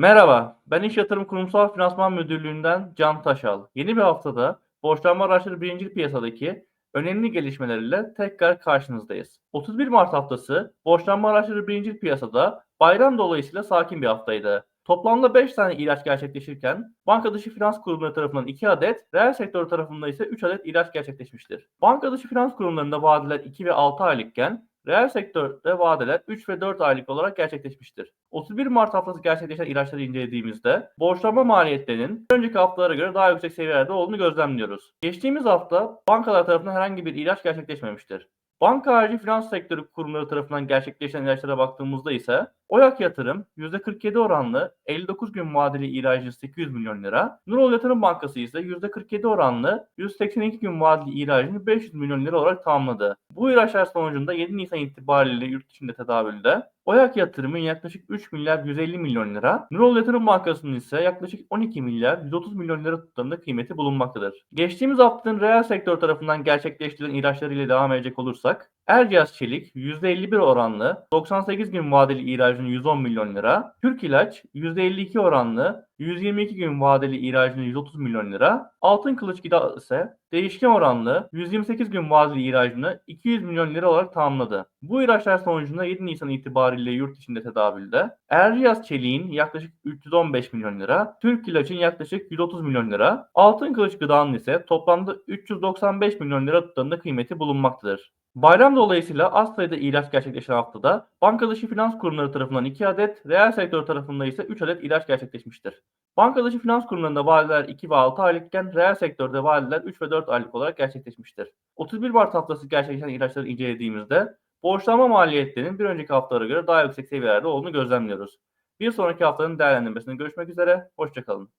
Merhaba, ben İş Yatırım Kurumsal Finansman Müdürlüğü'nden Can Taşal. Yeni bir haftada borçlanma araçları birinci piyasadaki önemli gelişmelerle tekrar karşınızdayız. 31 Mart haftası borçlanma araçları birinci piyasada bayram dolayısıyla sakin bir haftaydı. Toplamda 5 tane ilaç gerçekleşirken banka dışı finans kurumları tarafından 2 adet, reel sektör tarafından ise 3 adet ilaç gerçekleşmiştir. Banka dışı finans kurumlarında vadeler 2 ve 6 aylıkken Reel sektörde vadeler 3 ve 4 aylık olarak gerçekleşmiştir. 31 Mart haftası gerçekleşen ilaçları incelediğimizde borçlanma maliyetlerinin önceki haftalara göre daha yüksek seviyelerde olduğunu gözlemliyoruz. Geçtiğimiz hafta bankalar tarafından herhangi bir ilaç gerçekleşmemiştir. Banka harici finans sektörü kurumları tarafından gerçekleşen ilaçlara baktığımızda ise Oyak Yatırım %47 oranlı 59 gün vadeli ilacı 800 milyon lira, Nurol Yatırım Bankası ise %47 oranlı 182 gün vadeli ilacını 500 milyon lira olarak tamamladı. Bu ilaçlar sonucunda 7 Nisan itibariyle yurt içinde tedavülde Oyak Yatırım'ın yaklaşık 3 milyar 150 milyon lira, Nurol Yatırım Bankası'nın ise yaklaşık 12 milyar 130 milyon lira tutarında kıymeti bulunmaktadır. Geçtiğimiz haftanın reel sektör tarafından gerçekleştirilen ilaçları ile devam edecek olursak, Erciyes Çelik %51 oranlı 98 gün vadeli ihracını 110 milyon lira, Türk İlaç %52 oranlı 122 gün vadeli ihracını 130 milyon lira, Altın Kılıç Gıda ise değişken oranlı 128 gün vadeli ihracını 200 milyon lira olarak tamamladı. Bu ihraçlar sonucunda 7 Nisan itibariyle yurt içinde tedavülde Erciyes Çelik'in yaklaşık 315 milyon lira, Türk İlaç'ın yaklaşık 130 milyon lira, Altın Kılıç Gıda'nın ise toplamda 395 milyon lira tutarında kıymeti bulunmaktadır. Bayram dolayısıyla az sayıda ilaç gerçekleşen haftada banka dışı finans kurumları tarafından 2 adet, reel sektör tarafından ise 3 adet ilaç gerçekleşmiştir. Banka dışı finans kurumlarında vadeler 2 ve 6 aylıkken reel sektörde vadeler 3 ve 4 aylık olarak gerçekleşmiştir. 31 Mart haftası gerçekleşen ilaçları incelediğimizde borçlanma maliyetlerinin bir önceki haftalara göre daha yüksek seviyelerde olduğunu gözlemliyoruz. Bir sonraki haftanın değerlendirmesinde görüşmek üzere, hoşçakalın.